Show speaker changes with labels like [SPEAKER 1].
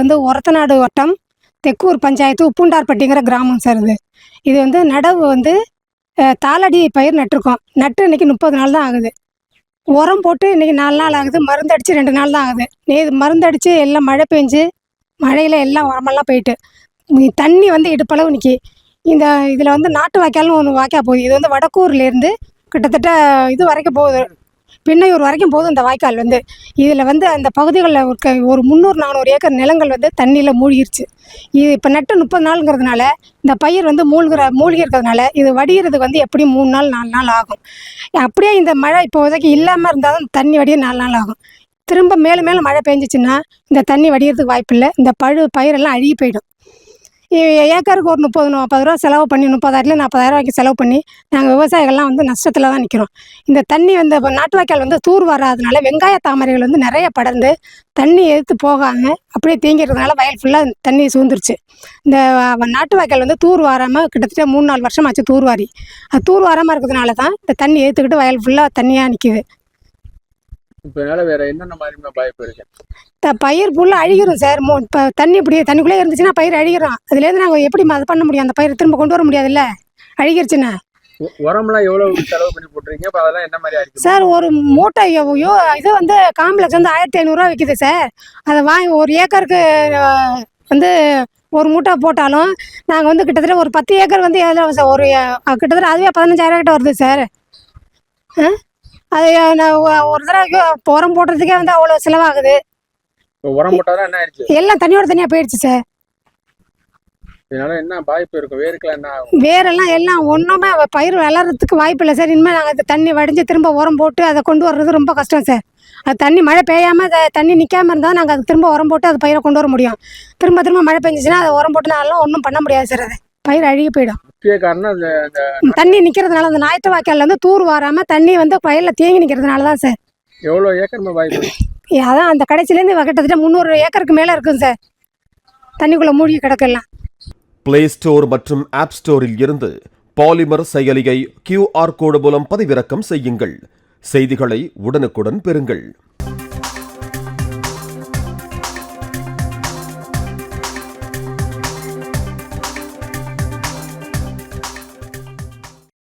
[SPEAKER 1] வந்து ஒரத்தநாடு வட்டம் தெக்கூர் பஞ்சாயத்து உப்புண்டார்பட்டிங்கிற கிராமம் சார் இது. இது வந்து நடவு வந்து தாளடி பயிர் நட்டிருக்கோம். நட்டு இன்னைக்கு முப்பது நாள் தான் ஆகுது. உரம் போட்டு இன்னைக்கு நாலு நாள் ஆகுது. மருந்து அடித்து ரெண்டு நாள் தான் ஆகுது. நே மருந்து அடித்து எல்லாம் மழை பெஞ்சு மழையில் எல்லாம் உரமெல்லாம் போயிட்டு தண்ணி வந்து இடுப்பளவு நிற்கி இந்த இதில் வந்து நாட்டு வாய்க்கால்னு ஒன்று வாய்க்கா போகுது. இது வந்து வடக்கூர்லேருந்து கிட்டத்தட்ட இது வரைக்கும் போகுது. பின்னையூர் வரைக்கும் போதும் இந்த வாய்க்கால் வந்து. இதில் வந்து அந்த பகுதிகளில் இருக்க ஒரு முந்நூறு நானூறு ஏக்கர் நிலங்கள் வந்து தண்ணியில் மூழ்கிருச்சு. இது இப்போ நட்டு முப்பது நாளுங்கிறதுனால இந்த பயிர் வந்து மூழ்கிற மூழ்கி இருக்கிறதுனால இது வடிகிறதுக்கு வந்து எப்படியும் மூணு நாள் நாலு நாள் ஆகும். அப்படியே இந்த மழை இப்போதைக்கு இல்லாமல் இருந்தாலும் தண்ணி வடிய நாலு நாள் ஆகும். திரும்ப மேலும் மேலும் மழை பெஞ்சிச்சுன்னா இந்த தண்ணி வடிகிறதுக்கு வாய்ப்பில்லை. இந்த பழு பயிரெல்லாம் அழுகி போயிடும். ஏக்கருக்கு ஒரு முப்பது நாற்பது ரூபா செலவு பண்ணி முப்பதாயிரத்துல நாற்பதாயிரம் ரூபாய்க்கு செலவு பண்ணி நாங்கள் விவசாயிகள்லாம் வந்து நஷ்டத்தில் தான் நிற்கிறோம் இந்த தண்ணி வந்து இப்போ நாட்டு வாய்க்கால் வந்து தூர் வராதனால வெங்காய தாமரைகள் வந்து நிறைய படர்ந்து தண்ணி எடுத்து போகாமல் அப்படியே தேங்கிறதுனால வயல் ஃபுல்லாக தண்ணி சூழ்ந்துருச்சு. இந்த நாட்டு வாய்க்கால் வந்து தூர் வாராமல் கிட்டத்தட்ட மூணு நாலு வருஷம் ஆச்சு தூர் வாரி. அது தூர் வாராமல் இருக்கிறதுனால தான் இந்த தண்ணி ஏற்றுக்கிட்டு வயல் ஃபுல்லாக தண்ணியாக நிற்கிது
[SPEAKER 2] இப்போ இதனால வேற என்னென்ன மாதிரியான பாதிப்பு இருக்கு?
[SPEAKER 1] த பயிர் ஃபுல்லாக அழிகிறோம் சார். மோ இப்போ தண்ணி இப்படி தண்ணிக்குள்ளே இருந்துச்சுன்னா பயிர் அழிகிறோம். அதுலேருந்து நாங்கள் எப்படி அது பண்ண முடியும்? அந்த பயிர் திரும்ப கொண்டு வர முடியாதுல்ல? அழிகிருச்சுன்னா
[SPEAKER 2] உரம்லாம் எவ்வளவு செலவு பண்ணி போட்டுருக்கீங்க? இப்போ அதெல்லாம் என்ன மாதிரி அடிக்கும்
[SPEAKER 1] சார் ஒரு மூட்டை எவ்- யோ இது வந்து காம்ப்ளெக்ஸ் வந்து ஆயிரத்தி ஐநூறுரூவா விற்கிது சார். அதை வாங்கி ஒரு ஏக்கருக்கு வந்து ஒரு மூட்டை போட்டாலும் நாங்கள் வந்து கிட்டத்தட்ட ஒரு பத்து ஏக்கர் வந்து எவ்வளோ சார்? ஒரு கிட்டத்தட்ட அதுவே பதினஞ்சாயிரம் கிட்ட வருது சார். ஆ? அது நான் ஒரு தடவை உரம் போடுறதுக்கே வந்து அவ்வளோ செலவாகுது.
[SPEAKER 2] உரம் போட்டாதான் என்ன ஆயிடுச்சு?
[SPEAKER 1] எல்லாம் தண்ணியோட தனியாக போயிடுச்சு சார்.
[SPEAKER 2] இதனால என்ன பாதிப்பு இருக்கும் வேருக்குலாம் என்ன ஆகும்?
[SPEAKER 1] வேரெல்லாம் எல்லாம் ஒன்றுமே பயிர் வளர்கிறதுக்கு வாய்ப்பு இல்லை சார். இனிமேல் நாங்கள் தண்ணி வடிஞ்சு திரும்ப உரம் போட்டு அதை கொண்டு வர்றது ரொம்ப கஷ்டம் சார். அது தண்ணி மழை பெய்யாமல் அதை தண்ணி நிற்காம இருந்தால் நாங்கள் அதுக்கு திரும்ப உரம் போட்டு அது பயிரை கொண்டு வர முடியும். திரும்ப திரும்ப மழை பெஞ்சிச்சுன்னா அதை உரம் போட்டு நான்லாம் ஒன்றும் பண்ண முடியாது சார் அது. பயிர் அழுகி போயிடும். தண்ணி நிற்கிறதுனால அந்த ஞாயிற்று வாய்க்கால்ல வந்து தூர் வாராமல் தண்ணி வந்து பயிரில் தேங்கி நிற்கிறதுனால தான் சார்.
[SPEAKER 2] எவ்வளோ ஏக்கர்
[SPEAKER 1] அதான் அந்த கடைசிலேருந்து கிட்டத்தட்ட முந்நூறு ஏக்கருக்கு மேலே இருக்குங்க சார். தண்ணிக்குள்ளே மூழ்கி கிடக்கலாம்.
[SPEAKER 3] பிளே ஸ்டோர் மற்றும் ஆப் ஸ்டோரில் இருந்து பாலிமர் செயலியை கியூஆர் கோடு மூலம் பதிவிறக்கம் செய்யுங்கள். செய்திகளை உடனுக்குடன் பெறுங்கள்.